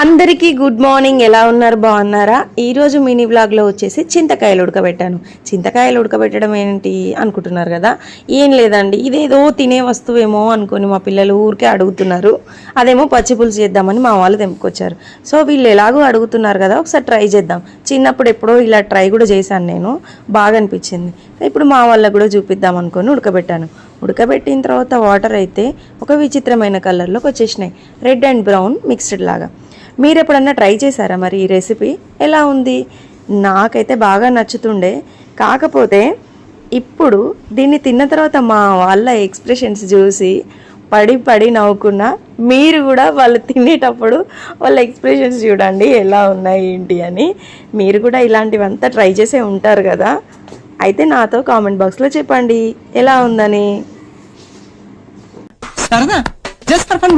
అందరికీ good morning. ఎలా ఉన్నారు? బాగున్నారా? ఈరోజు మినీ వ్లాగ్లో వచ్చేసి చింతకాయలు ఉడకబెట్టాను. చింతకాయలు ఉడకబెట్టడం ఏంటి అనుకుంటున్నారు కదా? ఏం లేదండి. ఇదేదో తినే వస్తువేమో అనుకొని మా పిల్లలు ఊరికే అడుగుతున్నారు. అదేమో పచ్చి పులుసు చేద్దామని మా వాళ్ళు తెంపుకొచ్చారు. సో వీళ్ళు ఎలాగో అడుగుతున్నారు కదా ఒకసారి ట్రై చేద్దాం. చిన్నప్పుడు ఎప్పుడో ఇలా ట్రై కూడా చేశాను నేను. బాగా అనిపించింది. ఇప్పుడు మా వాళ్ళకు కూడా చూపిద్దాం అనుకొని ఉడకబెట్టాను. ఉడకబెట్టిన తర్వాత వాటర్ అయితే ఒక విచిత్రమైన కలర్లోకి వచ్చేసినాయి. రెడ్ అండ్ బ్రౌన్ మిక్స్డ్ లాగా. మీరు ఎప్పుడన్నా ట్రై చేశారా మరి ఈ రెసిపీ? ఎలా ఉంది? నాకైతే బాగా నచ్చుతుండే. కాకపోతే ఇప్పుడు దీన్ని తిన్న తర్వాత మా వాళ్ళ ఎక్స్ప్రెషన్స్ చూసి పడి పడి నవ్వుకున్నా మీరు కూడా వాళ్ళు తినేటప్పుడు వాళ్ళ ఎక్స్ప్రెషన్స్ చూడండి ఎలా ఉన్నాయి ఏంటి అని. మీరు కూడా ఇలాంటివంతా ట్రై చేసే ఉంటారు కదా. అయితే నాతో కామెంట్ బాక్స్లో చెప్పండి. ఎలా ఉందని. సరదా? Just for fun